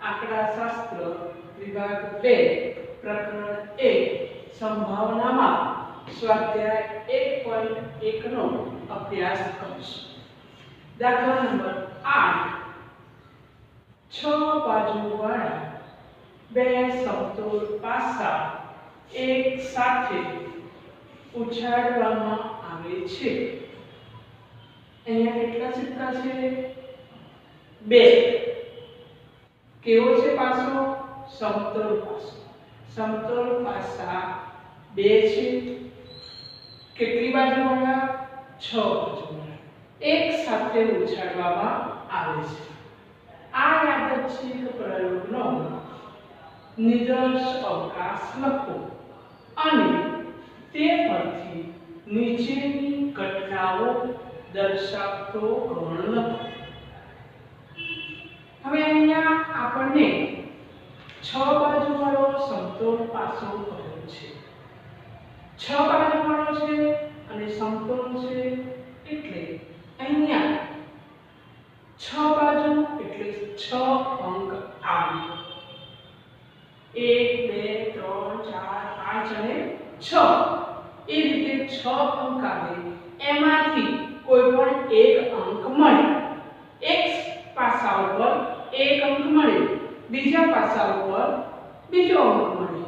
આંકડાશાસ્ત્ર વિભાગ બે, પ્રકરણ એક, સંભાવનામાં સ્વાધ્યાય એક પોઈન્ટ એકનો અભ્યાસ કરીશું. દાખલા નંબર આઠ. છ બાજુવાળા બે સમતોલ પાસા એક સાથે ઉછાળવામાં આવે છે. અહીંયા કેટલા સિક્કા છે? બે. કેવો છે પાસો? સમતોલ પાસો. સમતોલ પાસા બે છે. કેટલી બાજુવાળા છ બાજુવાળા એક સાથે ઉછાળવામાં આવે છે. આ યાદચ્છિક પ્રયોગનો નિદર્શ અવકાશ લખો. અને તે પરથી નીચેની ઘટનાઓ દર્શાવતો ગણ લખો. હવે અહીંયા આપણને છ બાજુવાળો સમતોલ પાસો કર્યો છે? છ બાજુવાળો છે અને સમતોલ છે એટલે અહીંયા છ બાજુ એટલે છ અંક આવે એક, બે, ત્રણ, ચાર, પાંચ અને છ. એ રીતે છ અંક આવે. એમાંથી કોઈ પણ એક અંક મળે. એક પાસા ઉપર એક અંક મળે, બીજા પાસા ઉપર બીજો અંક મળે.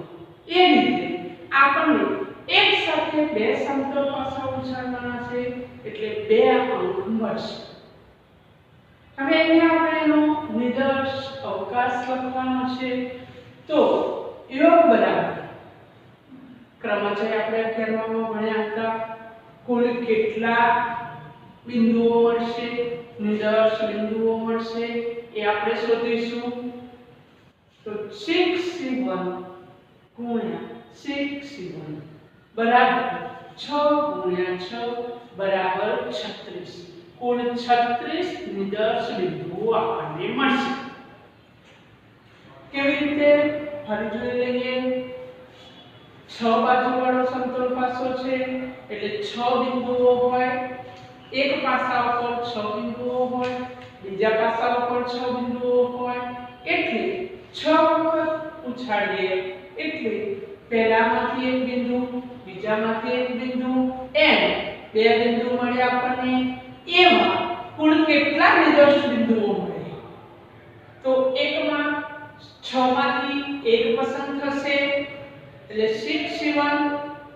એ રીતે આપણને એક સાથે બે સમતલ પાસા ઉછાળવાના છે, એટલે બે અંક મળશે. હવે અહીંયા આપણે એનો નિદર્શ અવકાશ લખવાનો છે. તો યોગ બરાબર. ક્રમચય આપણે અગિયારમાં ભણ્યા હતા. કુલ કેટલા બિંદુઓ મળશે? નિદર્શ બિંદુઓ મળશે? એ આપણે શોધીશું. તો 6c1 ગુણ્યા 6c1 બરાબર 6 ગુણ્યા 6 બરાબર 36 કુલ 36 નિદર્શ બિંદુઓ આપણને મળશે. કેવી રીતે? ફરી જોઈ લઈએ. છ બાજુવાળો સમતલ પાસો છે, એટલે છ બિંદુઓ હોય. એક પાસા ઉપર છ બિંદુઓ હોય. બીજા પાસા ઉપર છ બિંદુઓ હોય. એટલે છ વખત ઉછાળીએ. એટલે પહેલામાંથી એક બિંદુ, બીજામાંથી એક બિંદુ, એમ બે બિંદુ મળે આપણને. એમાં કુલ કેટલા નિદર્શ બિંદુઓ મળે? તો એકમાં 6 માંથી એક પસંદ થશે. એટલે 6 c1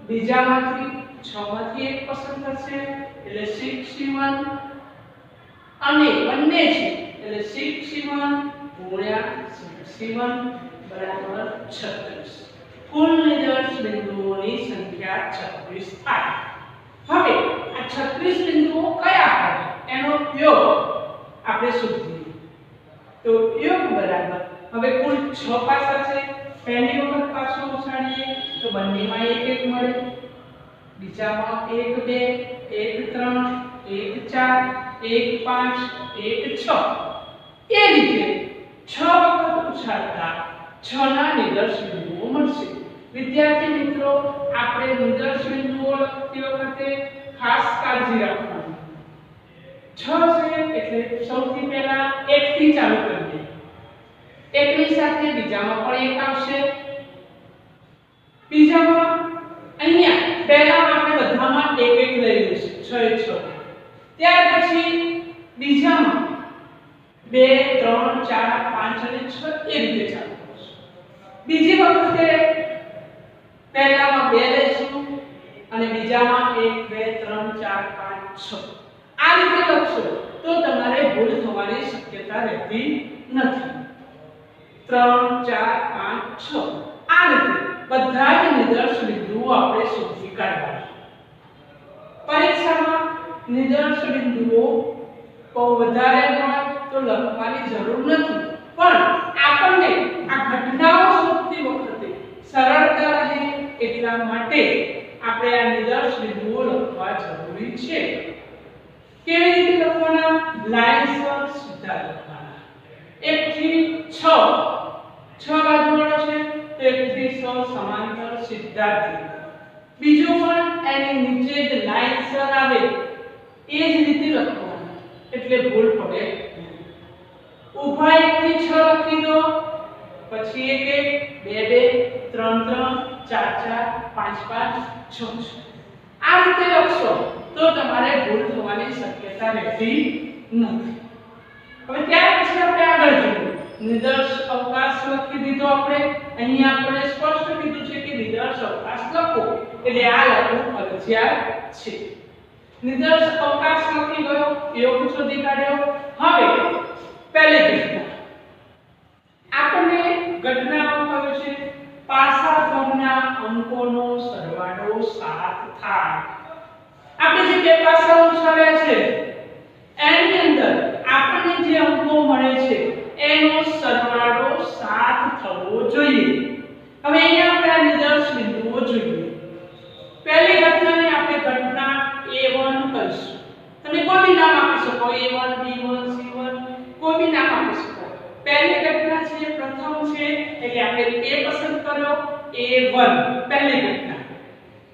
બીજામાંથી 6 માંથી એક પસંદ થશે. એટલે 6 c1 અને બંને છે. એટલે 6 c1 ગુણ્યા 6 c1 બરાબર 36 કુલ નિદર્શ બિંદુઓની સંખ્યા 36 થાય. હવે આ 36 બિંદુઓ કયા હોય? એનો યોગ આપણે શોધીએ. તો યોગ બરાબર. હવે કુલ 6 પાસા છે. પહેલી વખત પાસો ઉછાળીએ, તો બંનેમાં એક એક મળે. બીજામાં 1 2 1 3 1 4 1 5 1 6 એ રીતે છ વખત ઉછાળતા છ ના નિદર્શ બિંદુઓ મળશે વિદ્યાર્થી મિત્રો, આપણે નિદર્શ બિંદુઓ લખતી વખતે ખાસ કાળજી રાખવાની. છ છે એટલે સૌથી પહેલા એક થી ચાલુ કરીએ એકની સાથે બીજામાં પણ એક આવશે. બીજામાં અહીંયા પહેલા આપણે બધામાં એક એક લઈ લઈશું 6 6 ત્યાર પછી બીજામાં 2 3 4 5 અને છ એ રીતે ચાલુ બીજી વખતે પહેલામાં બે લઈશું અને બીજામાં 1 2 3 4 5 6 આ રીતે લખશો તો તમારે ભૂલ થવાની શક્યતા રહેતી નથી. ત્રણ, ચાર, પાંચ, છ. આ રીતે બધા જ નિદર્શ બિંદુઓ આપણે શોધી કાઢવા પરીક્ષામાં નિદર્શ બિંદુઓ વધારે તો લખવાની જરૂર નથી. પણ આપણને આ ઘટનાઓ શોધતી વખતે સરળતા રહે એટલા માટે આપણે આ નિદર્શ બિંદુઓ લખવા જરૂરી છે. કેવી રીતે લખવાના? લાઇનસર સીધા લખવાના. 1 થી 6 6 બાજુવાળો છે તો 1 થી 6 સમાંતર સીધા બીજો પણ એની નીચે જ લાઇનસર આવે. એ જ રીતે લખવાનું. એટલે ભૂલ પડે. ઊભા એક થી છ લખી દો. પછી એક એક, બે બે, ત્રણ ત્રણ, ચાર ચાર, પાંચ પાંચ, છ છ. આ રીતે લખશો તો તમારે ભૂલ થવાની શક્યતા રહેતી નથી. હવે ત્યાર પછી આપણે આગળ જોઈએ. નિદર્શ અવકાશ લખી દીધો આપણે. અહીંયા આપણે સ્પષ્ટ કીધું છે કે નિદર્શ અવકાશ લખો. એટલે આ લખવું ફરજિયાત છે. નિદર્શ અવકાશ લખી ગયો. એવું શોધી કાઢ્યો. હવે પહેલી ઘટના આપણને ઘટનાઓ કહ્યું છે પાસા પરના અંકોનો સરવાળો 7 થાય. આપણે જે બે પાસાઓ ઉછાળ્યા છે એની અંદર આપણને જે અંકો મળે છે એનો સરવાળો 7 થવો જોઈએ હવે અહીંયા આપણે આ નિદર્શ બિંદુઓ જોઈએ પહેલી ઘટનાને આપણે ઘટના A1 કહીશું તમે કોઈ બી નામ આપી શકો A1 B1 C1 કોઈ બી નામ આપી શકો પહેલી ઘટના છે પ્રથમ છે એટલે A પસંદ કર્યો A1 પહેલી ઘટના.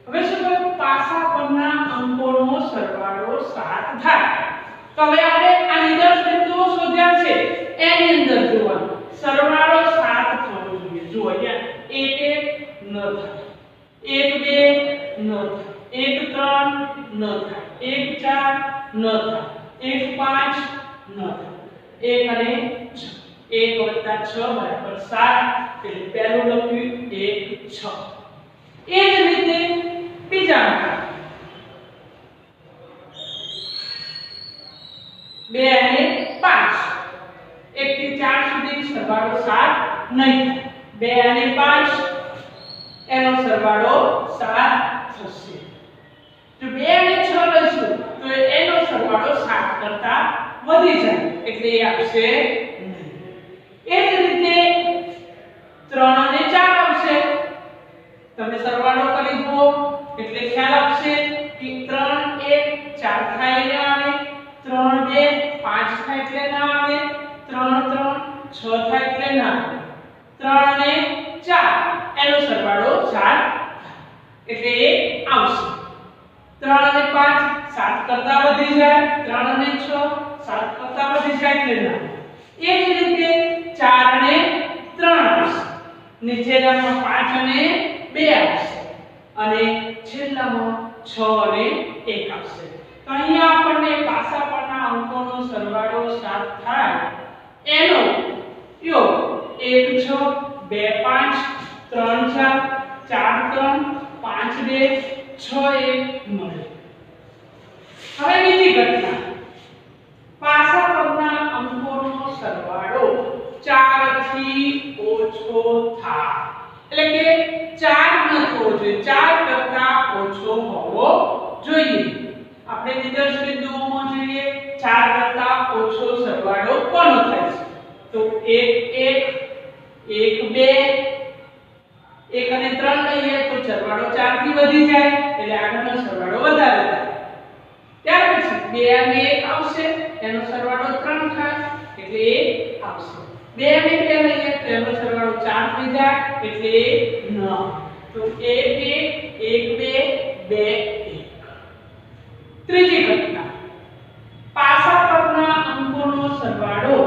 હવે શું પાસા પરના અંકોનો સરવાળો 7 થાય તો હવે આપણે આ નિદર્શ શોધ્યા છે. એની અંદર જોવાનું. સરવાળો 7 થવો જોઈએ. જો અહીંયા એક એક ન થાય. એક બે ન થાય. એક ત્રણ ન થાય. એક ચાર ન થાય. એક પાંચ ન થાય. એક અને છ. એક વત્તા છ બરાબર સાત, એટલે પહેલું લખ્યું એક છ. એ જ રીતે બીજા અંક બે અને પાંચ. એક થી ચાર સુધી સરવાળો સાત નહીં બે અને પાંચ, એનો સરવાળો સાત થશે. જો બે અને છ લઈશું, તો એનો સરવાળો સાત કરતા વધી જાય. એટલે એ આવશે નહીં. એ જ રીતે 3 અને 4 આવશે. તમે સરવાળો કરી જુઓ, એટલે ખ્યાલ આવશે કે 3 1 4 થાય એટલે આવે 3 2 5 થાય એટલે ના આવે 3 3 6 થાય એટલે ના આવે. 3 અને 4 એનો સરવાળો 7 એટલે આવશે. 3 અને 5 7 કરતા વધી જાય 3 અને 6 7 કરતા વધી જાય એટલે એ જ રીતે 4 અને 3 આવશે નીચેનામાં 5 અને 2 આવશે. અને છેલ્લામાં 6 અને 1 આવશે. તો અહીંયા આપણને પાસા પરના અંકોનો સરવાળો 7 થાય. એનો યોગ 1 6 બે, પાંચ, ત્રણ, ચાર ચાર, ત્રણ, પાંચ, બે, છ, એક મળે. હવે બીજી ઘટના પાસા પરના અંકોનો સરવાળો 4 થી ઓછો થાય. એટલે કે 4 ન થવો જોઈએ 4 કરતા ઓછો હોવો જોઈએ. આપણે નિદર્શ બિંદુઓમાં જોઈએ. 4 કરતા ઓછો સરવાળો કોનો થાય છે? તો 1 1 એક, બે. એક અને ત્રણ લઈએ તો સરવાળો 4 થી વધી જાય. એટલે આગળનો સરવાળો વધારે થાય. ત્યાર પછી બે અને એક આવશે. એનો સરવાળો 3 થાય. એટલે એ આવશે. બે અને બે લઈએ તો એનો સરવાળો 4 થઈ જાય, એટલે 9 તો એક એક એક, બે બે, એક. ત્રીજી ઘટના. પાસા પરના અંકોનો સરવાળો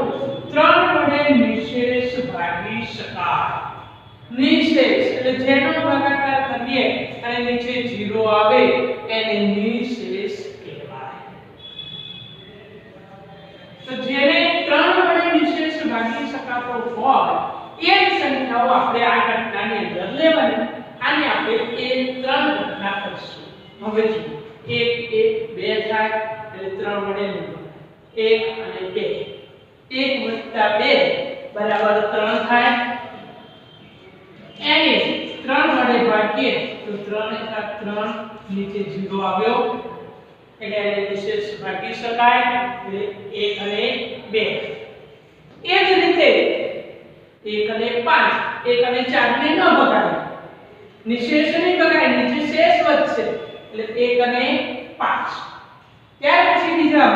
3 વડે નિશેષ ભાગી શકાય. નિશેષ, એટલે જેનો ભાગાકાર કરીએ અને નીચે 0 આવે, એને નિશેષ કહેવાય તો જેને 3 વડે નિશેષ ભાગી શકાતો હોય એ જ સંખ્યાઓ આપણે આ ઘટનાની અંદર લેવાની આને આપણે એ ત્રણ ઘટના કરશું હવે જુઓ એક એક બે થાય એટલે ત્રણ વડે એક અને બે. એક વત્તા બે બરાબર ત્રણ થાય. એને ત્રણ વડે ભાગીએ તો ત્રણ એકા ત્રણ નીચે જીરો આવ્યો. એટલે એને વિશેષ ભાગી શકાય એટલે એક અને બે. એ જ રીતે એક અને પાંચ, એક અને ચાર ને ન ભગાય નિશેષ નહીં ભગાય નીચે શેષ વધશે એટલે એક અને પાંચ. ત્યાર પછી બીજા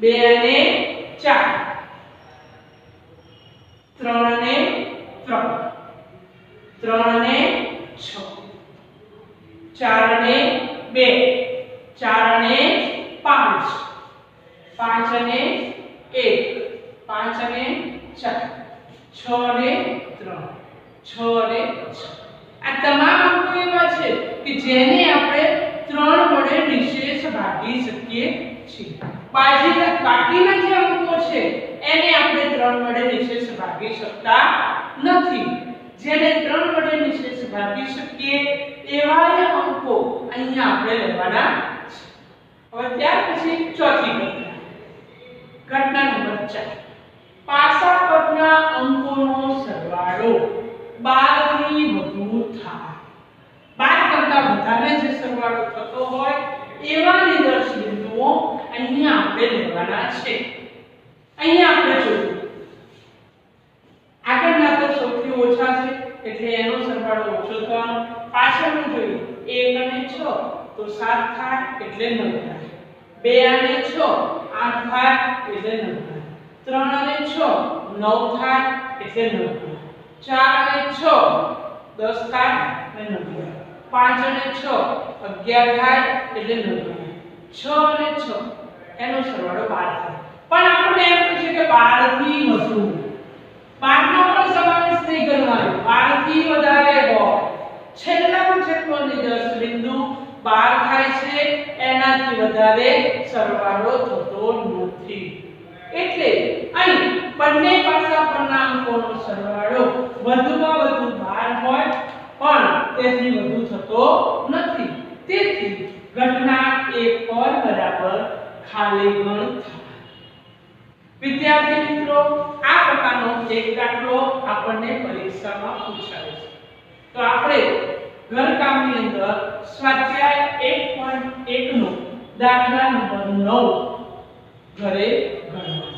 બે અને ચાર. ત્રણ અને ત્રણ. ત્રણ અને છ. ચાર અને બે. ચાર અને પાંચ. પાંચ અને એક. પાંચ અને ચાર છ અને ત્રણ છ અને આ તમામ અંકો એવા છે કે જેને આપણે ત્રણ વડે નિશેષ ભાગી શકીએ છીએ. બાકીના બાકીના જે અંકો છે, એને આપણે ત્રણ વડે નિશેષ ભાગી શકતા નથી. જેને ત્રણ વડે નિશેષ ભાગી શકીએ એવા અંકો અહીંયા આપણે લેવાના છે. ત્યાર પછી ચોથી ઘટના. ઘટના નંબર 4 પાસા પરના અંકોનો સરવાળો. 12 થી વધુ થાય. 12 કરતા વધારે જે સરવાળો થતો હોય, એવા નિદર્શ બિંદુઓ અહીંયા આપણે લેવાના છે. અહીંયા આપણે જોયું. આગળના તો સૌથી ઓછા છે, એટલે એનો સરવાળો ઓછો થવાનો પાછળનું જોયું 1 અને 6 તો 7 થાય એટલે 9 થાય. 2 અને 6 8 થાય એટલે 9 થાય. 3 અને 6 9 થાય એટલે 9 થાય. 4 અને 6 10 થાય અને 9 થાય 5 અને 6 11 થાય એટલે 9 થાય 6 અને 6 એનો સરવાળો 12 થાય. પણ આપણે એમ પૂછે કે 12 થી વધુ. બારનો પણ સમાવેશ નહીં કરવાનો. બારથી વધારે હો છેલ્લા છેલ્લો દસ બિંદુ બાર થાય છે, એનાથી વધારે સરવાળો થતો નથી. એટલે અહીં બંને પાસા પરના અંકોનો સરવાળો વધુમાં વધુ ભાર હોય, પણ તેથી વધુ થતો નથી. તેથી ઘટના એક પર બરાબર ખાલી ગણ વિદ્યાર્થી મિત્રો, આ પ્રકારનો એક દાખલો આપણને પરીક્ષામાં પૂછાય છે. તો આપણે ઘરકામની અંદર સ્વાધ્યાય 1.1 નો દાખલા નંબર 9 ઘરે ગણો